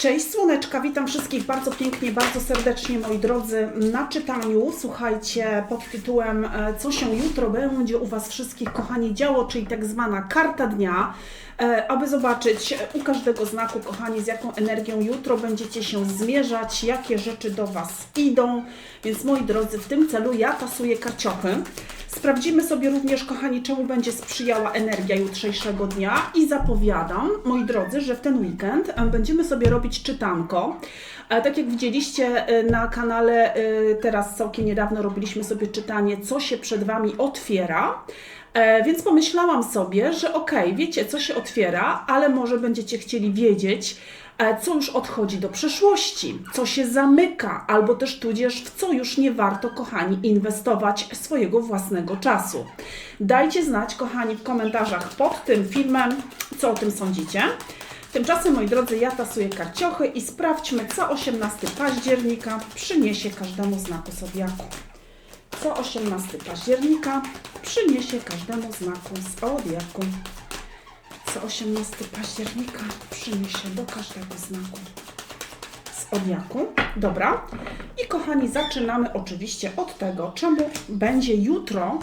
Cześć Słoneczka, witam wszystkich bardzo pięknie, bardzo serdecznie moi drodzy na czytaniu. Słuchajcie, pod tytułem e, Co się jutro będzie u Was wszystkich kochani działo, czyli tak zwana karta dnia, aby zobaczyć e, u każdego znaku kochani z jaką energią jutro będziecie się zmierzać, jakie rzeczy do Was idą. Więc moi drodzy, w tym celu ja tasuję karciochy. Sprawdzimy sobie również, kochani, czemu będzie sprzyjała energia jutrzejszego dnia i zapowiadam, moi drodzy, że w ten weekend e, będziemy sobie robić czytanko. E, Tak jak widzieliście e, na kanale, e, teraz całkiem niedawno robiliśmy sobie czytanie, co się przed Wami otwiera. E, Więc pomyślałam sobie, że okej, wiecie, co się otwiera, ale może będziecie chcieli wiedzieć, e, co już odchodzi do przeszłości, co się zamyka, albo też tudzież w co już nie warto, kochani, inwestować swojego własnego czasu. Dajcie znać, kochani, w komentarzach pod tym filmem, co o tym sądzicie. Tymczasem, moi drodzy, ja tasuję karciochy i sprawdźmy, co 18 października przyniesie każdemu znaku zodiaku. Co 18 października przyniesie każdemu znaku zodiaku. Co 18 października przyniesie do każdego znaku zodiaku. Dobra. I kochani, zaczynamy oczywiście od tego, czemu będzie jutro,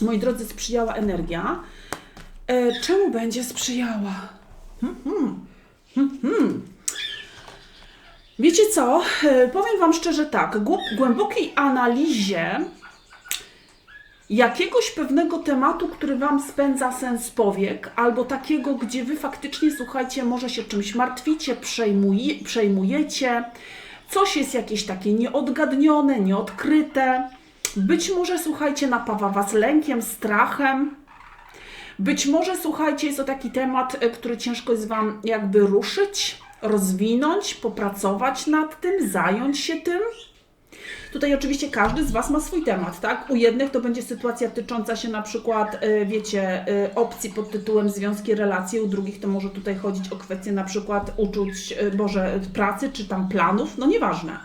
moi drodzy, sprzyjała energia. E, czemu będzie sprzyjała? Hmm, hmm. Hmm, hmm. Wiecie co? E, Powiem Wam szczerze tak. Głębokiej analizie jakiegoś pewnego tematu, który Wam spędza sens powiek, albo takiego, gdzie Wy faktycznie, słuchajcie, może się czymś martwicie, przejmuje, przejmujecie, coś jest jakieś takie nieodgadnione, nieodkryte. Być może, słuchajcie, napawa Was lękiem, strachem. Być może, słuchajcie, jest to taki temat, e, który ciężko jest Wam jakby ruszyć, rozwinąć, popracować nad tym, zająć się tym. Tutaj oczywiście każdy z Was ma swój temat, tak? U jednych to będzie sytuacja tycząca się na przykład, y, wiecie, y, opcji pod tytułem związki, relacje, u drugich to może tutaj chodzić o kwestie na przykład uczuć, y, Boże, pracy czy tam planów, no nieważne.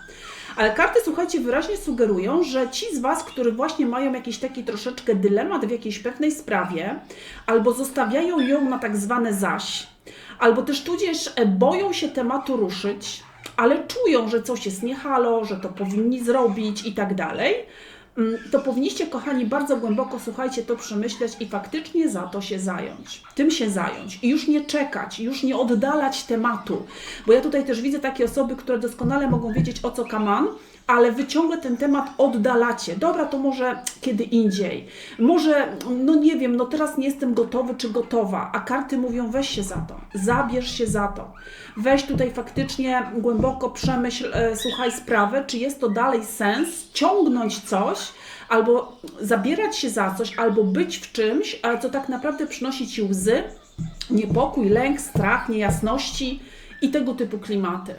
Ale karty, słuchajcie, wyraźnie sugerują, że ci z Was, którzy właśnie mają jakiś taki troszeczkę dylemat w jakiejś pewnej sprawie, albo zostawiają ją na tak zwane zaś, albo też tudzież e, boją się tematu ruszyć, ale czują, że coś jest niehalo, że to powinni zrobić i tak dalej, mm, to powinniście, kochani, bardzo głęboko, słuchajcie, to przemyśleć i faktycznie za to się zająć. Tym się zająć i już nie czekać, już nie oddalać tematu. Bo ja tutaj też widzę takie osoby, które doskonale mogą wiedzieć o co kaman, ale wy ciągle ten temat oddalacie. Dobra, to może kiedy indziej. Może, no nie wiem, no teraz nie jestem gotowy czy gotowa, a karty mówią weź się za to, zabierz się za to. Weź tutaj faktycznie głęboko przemyśl, e, słuchaj sprawę, czy jest to dalej sens, ciągnąć coś, albo zabierać się za coś, albo być w czymś, co tak naprawdę przynosi ci łzy, niepokój, lęk, strach, niejasności i tego typu klimaty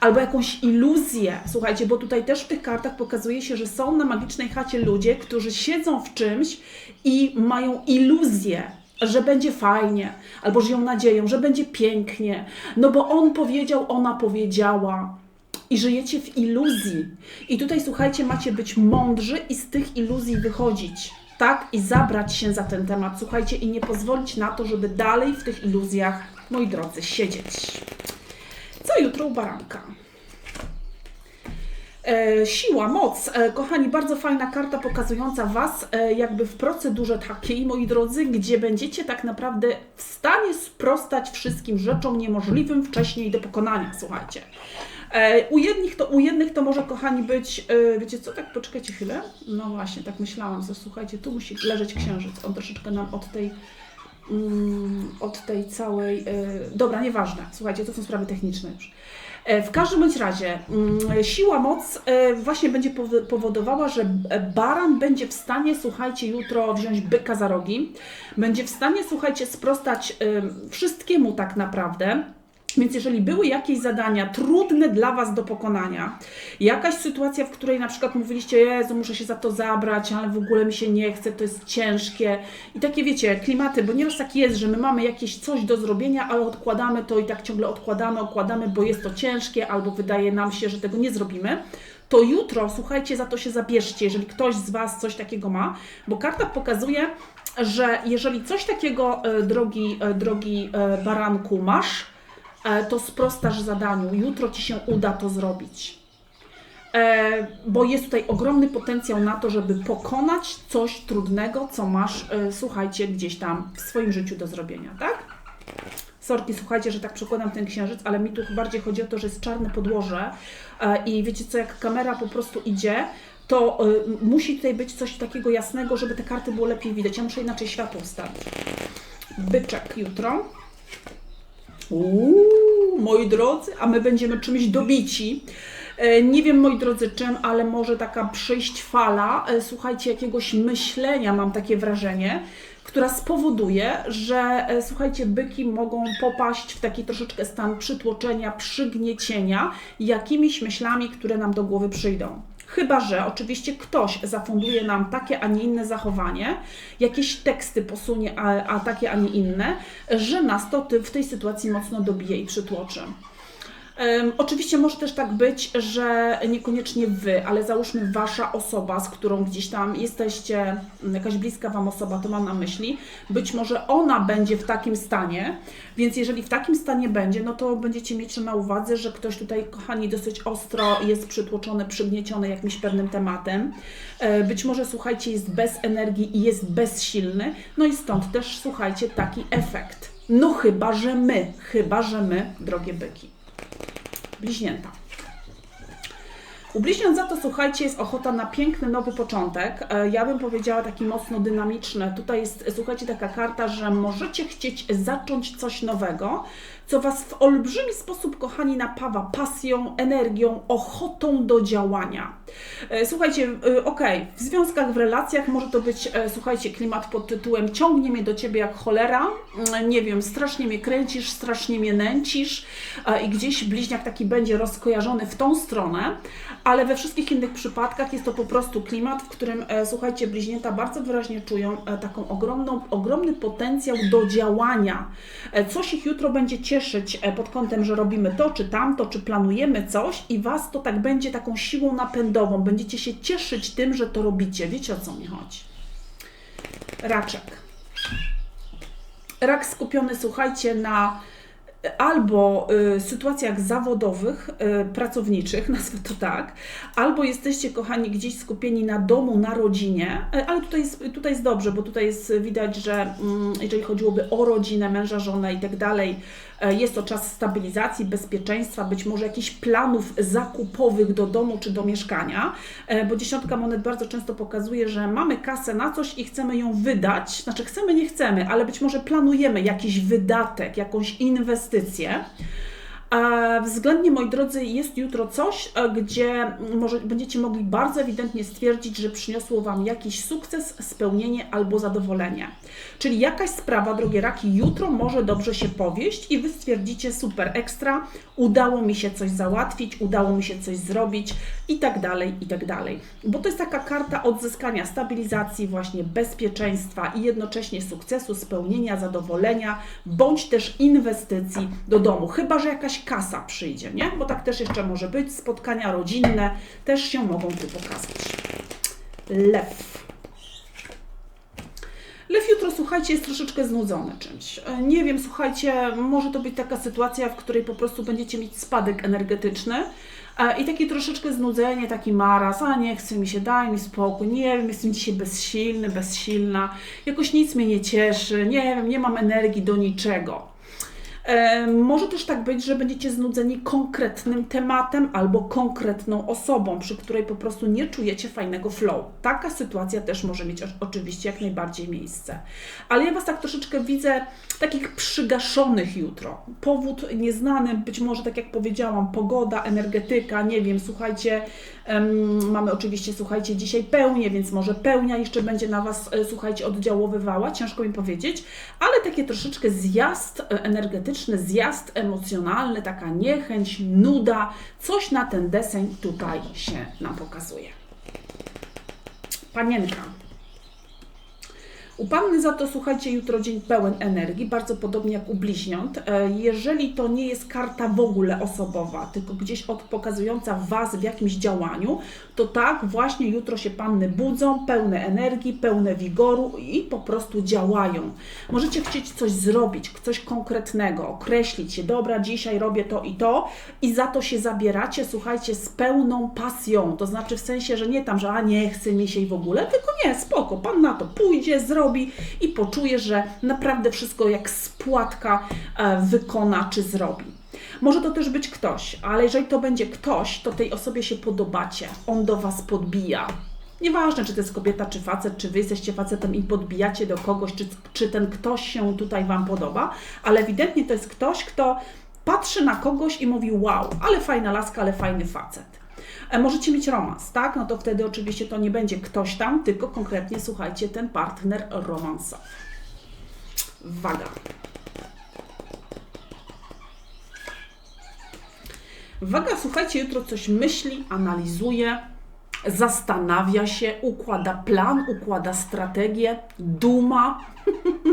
albo jakąś iluzję. Słuchajcie, bo tutaj też w tych kartach pokazuje się, że są na magicznej chacie ludzie, którzy siedzą w czymś i mają iluzję, że będzie fajnie, albo żyją nadzieją, że będzie pięknie. No bo on powiedział, ona powiedziała. I żyjecie w iluzji. I tutaj, słuchajcie, macie być mądrzy i z tych iluzji wychodzić. Tak? I zabrać się za ten temat, słuchajcie, i nie pozwolić na to, żeby dalej w tych iluzjach, moi drodzy, siedzieć. Co jutro u baranka? E, siła, moc. E, kochani, bardzo fajna karta pokazująca Was e, jakby w procedurze takiej, moi drodzy, gdzie będziecie tak naprawdę w stanie sprostać wszystkim rzeczom niemożliwym wcześniej do pokonania, słuchajcie. U, jednych to, u jednych to może, kochani, być, wiecie co, tak poczekajcie chwilę. No właśnie, tak myślałam, że słuchajcie, tu musi leżeć księżyc. On troszeczkę nam od tej od tej całej. e, dobra, nieważne. Słuchajcie, to są sprawy techniczne już. E, W każdym bądź razie mm, siła moc e, właśnie będzie powo- powodowała, że baran będzie w stanie, słuchajcie, jutro wziąć byka za rogi, będzie w stanie, słuchajcie, sprostać wszystkiemu tak naprawdę. Więc jeżeli były jakieś zadania trudne dla Was do pokonania, jakaś sytuacja, w której na przykład mówiliście, Jezu, muszę się za to zabrać, ale w ogóle mi się nie chce, to jest ciężkie. I takie wiecie, klimaty, bo nieraz tak jest, że my mamy jakieś coś do zrobienia, ale odkładamy to i tak ciągle odkładamy, odkładamy, bo jest to ciężkie albo wydaje nam się, że tego nie zrobimy, to jutro, słuchajcie, za to się zabierzcie, jeżeli ktoś z Was coś takiego ma, bo karta pokazuje, że jeżeli coś takiego, e, drogi, e, drogi e, baranku, masz, to sprostasz zadaniu. Jutro Ci się uda to zrobić. E, bo jest tutaj ogromny potencjał na to, żeby pokonać coś trudnego, co masz, e, słuchajcie, gdzieś tam w swoim życiu do zrobienia, tak? Sorki, słuchajcie, że tak przekładam ten księżyc, ale mi tu bardziej chodzi o to, że jest czarne podłoże e, i wiecie co, jak kamera po prostu idzie, to musi tutaj być coś takiego jasnego, żeby te karty było lepiej widać. Ja muszę inaczej światło wstawić. Byczek jutro. Uuu, moi drodzy, a my będziemy czymś dobici. E, Nie wiem, moi drodzy, czym, ale może taka przyjść fala, e, słuchajcie, jakiegoś myślenia, mam takie wrażenie, która spowoduje, że e, słuchajcie, byki mogą popaść w taki troszeczkę stan przytłoczenia, przygniecienia jakimiś myślami, które nam do głowy przyjdą. Chyba, że oczywiście ktoś zafunduje nam takie, a nie inne zachowanie, jakieś teksty posunie, a, a takie, a nie inne, że nas to w tej sytuacji mocno dobije i przytłoczy. Em, oczywiście może też tak być, że niekoniecznie wy, ale załóżmy wasza osoba, z którą gdzieś tam jesteście, m, jakaś bliska wam osoba, to mam na myśli, być może ona będzie w takim stanie, więc jeżeli w takim stanie będzie, no to będziecie mieć na uwadze, że ktoś tutaj, kochani, dosyć ostro jest przytłoczony, przygnieciony jakimś pewnym tematem. E, Być może, słuchajcie, jest bez energii i jest bezsilny, no i stąd też, słuchajcie, taki efekt. No chyba, że my, chyba, że my, drogie byki. Bliźnięta. U bliźniąt za to, słuchajcie, jest ochota na piękny nowy początek. E, Ja bym powiedziała taki mocno dynamiczny. Tutaj jest, słuchajcie, taka karta, że możecie chcieć zacząć coś nowego, co Was w olbrzymi sposób, kochani, napawa pasją, energią, ochotą do działania. E, Słuchajcie, e, okej, w związkach, w relacjach może to być, e, słuchajcie, klimat pod tytułem ciągnie mnie do Ciebie jak cholera, Mm, nie wiem, strasznie mnie kręcisz, strasznie mnie nęcisz i gdzieś bliźniak taki będzie rozkojarzony w tą stronę, ale we wszystkich innych przypadkach jest to po prostu klimat, w którym, słuchajcie, bliźnięta bardzo wyraźnie czują taką ogromną, ogromny potencjał do działania. Coś ich jutro będzie cieszyć e, pod kątem, że robimy to czy tamto, czy planujemy coś i Was to tak będzie taką siłą napędową. Będziecie się cieszyć tym, że to robicie. Wiecie o co mi chodzi? Raczek. Rak skupiony, słuchajcie, na albo y, sytuacjach zawodowych, y, pracowniczych, nazwę to tak, albo jesteście, kochani, gdzieś skupieni na domu, na rodzinie, y, ale tutaj jest, tutaj jest dobrze, bo tutaj jest widać, że mm, jeżeli chodziłoby o rodzinę, męża, żonę i tak dalej, y, jest to czas stabilizacji, bezpieczeństwa, być może jakichś planów zakupowych do domu czy do mieszkania, y, bo dziesiątka monet bardzo często pokazuje, że mamy kasę na coś i chcemy ją wydać, znaczy chcemy, nie chcemy, ale być może planujemy jakiś wydatek, jakąś inwestycję. A względnie, moi drodzy, jest jutro coś, e, gdzie może będziecie mogli bardzo ewidentnie stwierdzić, że przyniosło Wam jakiś sukces, spełnienie albo zadowolenie. Czyli jakaś sprawa, drogie raki, jutro może dobrze się powieść i Wy stwierdzicie super ekstra, udało mi się coś załatwić, udało mi się coś zrobić i tak dalej, i tak dalej. Bo to jest taka karta odzyskania stabilizacji, właśnie bezpieczeństwa i jednocześnie sukcesu, spełnienia, zadowolenia, bądź też inwestycji do domu. Chyba, że jakaś kasa przyjdzie, nie? Bo tak też jeszcze może być. Spotkania rodzinne też się mogą tu pokazać. Lew. Lew jutro, słuchajcie, jest troszeczkę znudzony czymś. E, Nie wiem, słuchajcie, może to być taka sytuacja, w której po prostu będziecie mieć spadek energetyczny e, i takie troszeczkę znudzenie, taki maraz, a nie chce mi się, daj mi spokój, nie wiem, jestem dzisiaj bezsilny, bezsilna, jakoś nic mnie nie cieszy, nie wiem, nie mam energii do niczego. Może też tak być, że będziecie znudzeni konkretnym tematem albo konkretną osobą, przy której po prostu nie czujecie fajnego flow. Taka sytuacja też może mieć oczywiście jak najbardziej miejsce. Ale ja Was tak troszeczkę widzę takich przygaszonych jutro. Powód nieznany, być może tak jak powiedziałam, pogoda, energetyka, nie wiem, słuchajcie, em, mamy oczywiście, słuchajcie, dzisiaj pełnię, więc może pełnia jeszcze będzie na Was, e, słuchajcie, oddziaływywała, ciężko mi powiedzieć, ale takie troszeczkę zjazd e, zjazd emocjonalny, taka niechęć, nuda, coś na ten deseń tutaj się nam pokazuje. Panienka. U Panny za to, słuchajcie, jutro dzień pełen energii, bardzo podobnie jak u bliźniąt. E, Jeżeli to nie jest karta w ogóle osobowa, tylko gdzieś od pokazująca Was w jakimś działaniu, to tak, właśnie jutro się Panny budzą, pełne energii, pełne wigoru i po prostu działają. Możecie chcieć coś zrobić, coś konkretnego, określić się, dobra, dzisiaj robię to i to i za to się zabieracie, słuchajcie, z pełną pasją, to znaczy w sensie, że nie tam, że a nie chce mi się i w ogóle, tylko nie, spoko, Pan na to pójdzie, zrobi i poczuje, że naprawdę wszystko jak spłatka e, wykona czy zrobi. Może to też być ktoś, ale jeżeli to będzie ktoś, to tej osobie się podobacie, on do Was podbija. Nieważne, czy to jest kobieta, czy facet, czy Wy jesteście facetem i podbijacie do kogoś, czy, czy ten ktoś się tutaj Wam podoba, ale ewidentnie to jest ktoś, kto patrzy na kogoś i mówi wow, ale fajna laska, ale fajny facet. E, Możecie mieć romans, tak? No to wtedy oczywiście to nie będzie ktoś tam, tylko konkretnie, słuchajcie, ten partner romansowy. Waga. Waga, słuchajcie, jutro coś myśli, analizuje, zastanawia się, układa plan, układa strategię, duma.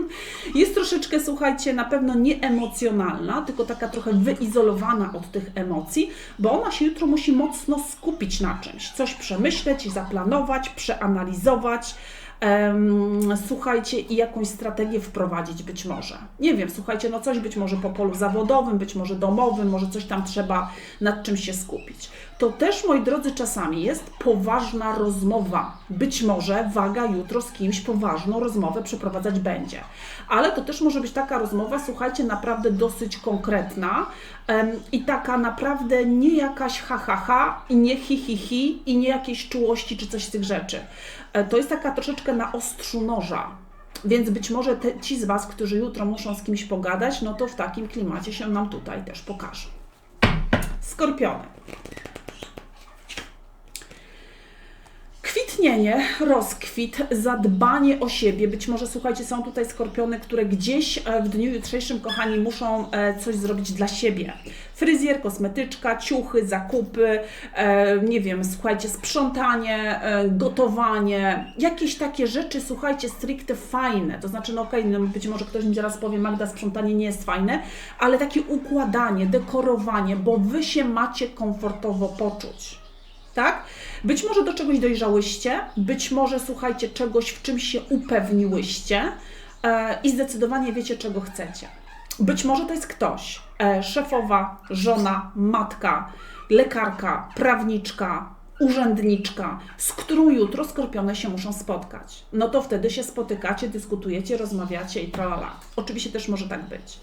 Jest troszeczkę, słuchajcie, na pewno nie emocjonalna, tylko taka trochę wyizolowana od tych emocji, bo ona się jutro musi mocno skupić na czymś, coś przemyśleć, zaplanować, przeanalizować. Em, słuchajcie, i jakąś strategię wprowadzić być może. Nie wiem, słuchajcie, no coś być może po polu zawodowym, być może domowym, może coś tam trzeba nad czym się skupić. To też, moi drodzy, czasami jest poważna rozmowa. Być może waga jutro z kimś poważną rozmowę przeprowadzać będzie. Ale to też może być taka rozmowa, słuchajcie, naprawdę dosyć konkretna em, i taka naprawdę nie jakaś ha, ha, ha i nie hi, hi, hi i nie jakiejś czułości czy coś z tych rzeczy. E, To jest taka troszeczkę na ostrzu noża. Więc być może te, ci z Was, którzy jutro muszą z kimś pogadać, no to w takim klimacie się nam tutaj też pokażą. Skorpiony. Kwitnienie, rozkwit, zadbanie o siebie. Być może, słuchajcie, są tutaj skorpiony, które gdzieś e, w dniu jutrzejszym, kochani, muszą e, coś zrobić dla siebie. Fryzjer, kosmetyczka, ciuchy, zakupy, e, nie wiem, słuchajcie, sprzątanie, gotowanie, jakieś takie rzeczy, słuchajcie, stricte fajne. To znaczy, no okej, no być może ktoś mi zaraz powie, Magda, sprzątanie nie jest fajne, ale takie układanie, dekorowanie, bo wy się macie komfortowo poczuć tak? Być może do czegoś dojrzałyście, być może słuchajcie czegoś, w czym się upewniłyście e, i zdecydowanie wiecie, czego chcecie. Być może to jest ktoś, e, szefowa, żona, matka, lekarka, prawniczka, urzędniczka, z którą jutro skorpione się muszą spotkać. No to wtedy się spotykacie, dyskutujecie, rozmawiacie i tralala. Oczywiście też może tak być.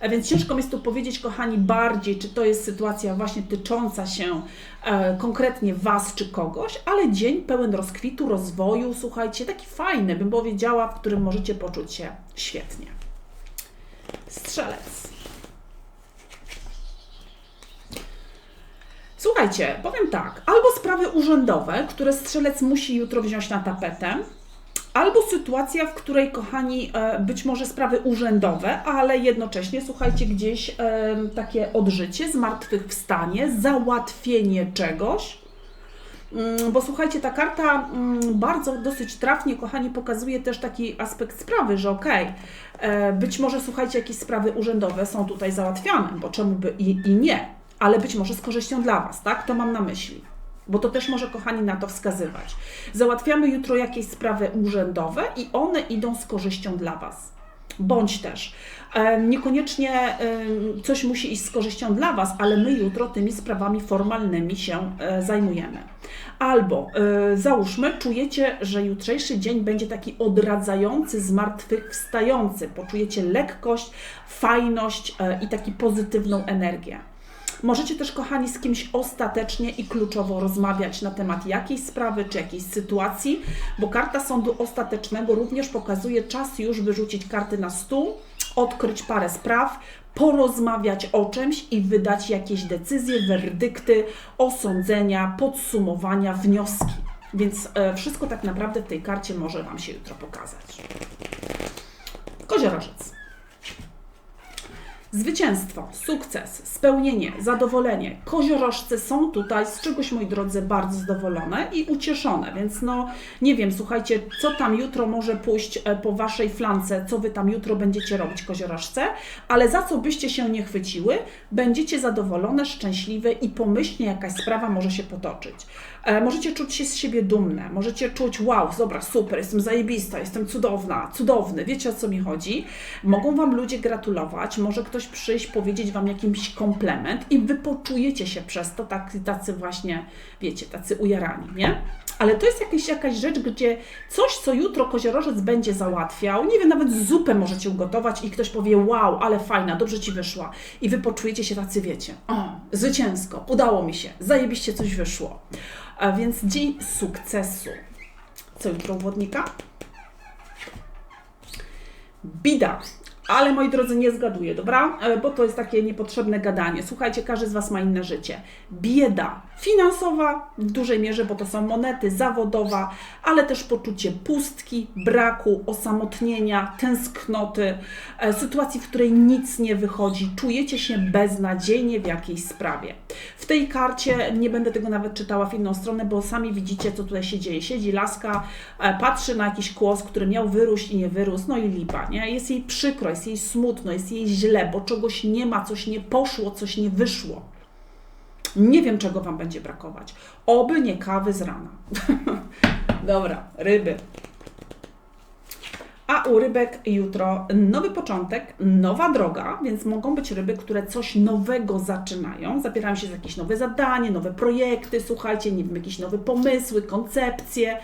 A więc ciężko mi jest tu powiedzieć, kochani, bardziej, czy to jest sytuacja właśnie tycząca się e, konkretnie Was czy kogoś, ale dzień pełen rozkwitu, rozwoju, słuchajcie, taki fajny, bym powiedziała, w którym możecie poczuć się świetnie. Strzelec. Słuchajcie, powiem tak, albo sprawy urzędowe, które strzelec musi jutro wziąć na tapetę, Albo sytuacja, w której, kochani, e, być może sprawy urzędowe, ale jednocześnie, słuchajcie, gdzieś e, takie odżycie, zmartwychwstanie, załatwienie czegoś. Mm, Bo słuchajcie, ta karta mm, bardzo dosyć trafnie, kochani, pokazuje też taki aspekt sprawy, że okej, e, być może, słuchajcie, jakieś sprawy urzędowe są tutaj załatwiane, bo czemu by i, i nie, ale być może z korzyścią dla Was, tak? To mam na myśli bo to też może, kochani, na to wskazywać. Załatwiamy jutro jakieś sprawy urzędowe i one idą z korzyścią dla Was. Bądź też. e, Niekoniecznie e, coś musi iść z korzyścią dla Was, ale my jutro tymi sprawami formalnymi się e, zajmujemy. Albo załóżmy, czujecie, że jutrzejszy dzień będzie taki odradzający, zmartwychwstający. Poczujecie lekkość, fajność i taką pozytywną energię. Możecie też, kochani, z kimś ostatecznie i kluczowo rozmawiać na temat jakiejś sprawy czy jakiejś sytuacji, bo karta sądu ostatecznego również pokazuje czas już wyrzucić karty na stół, odkryć parę spraw, porozmawiać o czymś i wydać jakieś decyzje, werdykty, osądzenia, podsumowania, wnioski. Więc e, wszystko tak naprawdę w tej karcie może Wam się jutro pokazać. Koziorożec. Zwycięstwo, sukces, spełnienie, zadowolenie. Koziorożce są tutaj z czegoś, moi drodzy, bardzo zadowolone i ucieszone, więc no nie wiem, słuchajcie, co tam jutro może pójść e, po waszej flance, co wy tam jutro będziecie robić, koziorożce, ale za co byście się nie chwyciły, będziecie zadowolone, szczęśliwe i pomyślnie jakaś sprawa może się potoczyć. E, Możecie czuć się z siebie dumne, możecie czuć, wow, dobra, super, jestem zajebista, jestem cudowna, cudowny, wiecie o co mi chodzi. Mogą Wam ludzie gratulować, może ktoś przyjść, powiedzieć Wam jakiś komplement i Wy poczujecie się przez to tak, tacy właśnie, wiecie, tacy ujarani, nie? Ale to jest jakaś, jakaś rzecz, gdzie coś, co jutro koziorożec będzie załatwiał, nie wiem, nawet zupę możecie ugotować i ktoś powie, wow, ale fajna, dobrze Ci wyszła. I Wy poczujecie się tacy, wiecie, o, zwycięsko, udało mi się, zajebiście coś wyszło. A więc dzień sukcesu. Co jutro u wodnika? Bida. Ale moi drodzy, nie zgaduję, dobra? E, Bo to jest takie niepotrzebne gadanie. Słuchajcie, każdy z Was ma inne życie. Bieda finansowa w dużej mierze, bo to są monety, zawodowa, ale też poczucie pustki, braku, osamotnienia, tęsknoty, e, sytuacji, w której nic nie wychodzi, czujecie się beznadziejnie w jakiejś sprawie. W tej karcie nie będę tego nawet czytała w inną stronę, bo sami widzicie, co tutaj się dzieje. Siedzi laska, e, patrzy na jakiś kłos, który miał wyrósł i nie wyrósł, no i lipa, nie? Jest jej przykro, jest jej smutno, jest jej źle, bo czegoś nie ma, coś nie poszło, coś nie wyszło. Nie wiem, czego Wam będzie brakować. Oby nie kawy z rana. Dobra, ryby. A u rybek jutro nowy początek, nowa droga, więc mogą być ryby, które coś nowego zaczynają, zabierają się za jakieś nowe zadanie, nowe projekty, słuchajcie, nie wiem, jakieś nowe pomysły, koncepcje.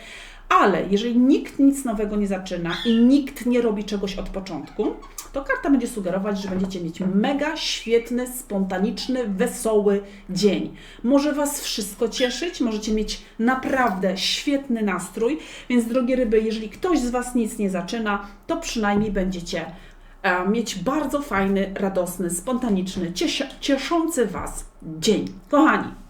Ale jeżeli nikt nic nowego nie zaczyna i nikt nie robi czegoś od początku, to karta będzie sugerować, że będziecie mieć mega świetny, spontaniczny, wesoły dzień. Może Was wszystko cieszyć, możecie mieć naprawdę świetny nastrój, więc drogie ryby, jeżeli ktoś z Was nic nie zaczyna, to przynajmniej będziecie e, mieć bardzo fajny, radosny, spontaniczny, cieszący Was dzień. Kochani,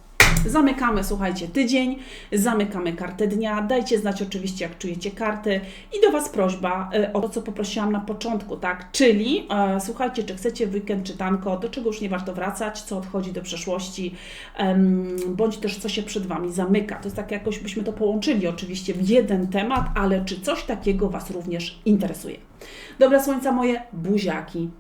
Zamykamy, słuchajcie, tydzień, zamykamy kartę dnia. Dajcie znać oczywiście, jak czujecie karty. I do Was prośba e, o to, co poprosiłam na początku, tak? Czyli e, słuchajcie, czy chcecie weekend czytanko, do czego już nie warto wracać, co odchodzi do przeszłości, em, bądź też co się przed Wami zamyka. To jest tak, jakoś byśmy to połączyli oczywiście w jeden temat, ale czy coś takiego Was również interesuje? Dobra, słońca moje, buziaki.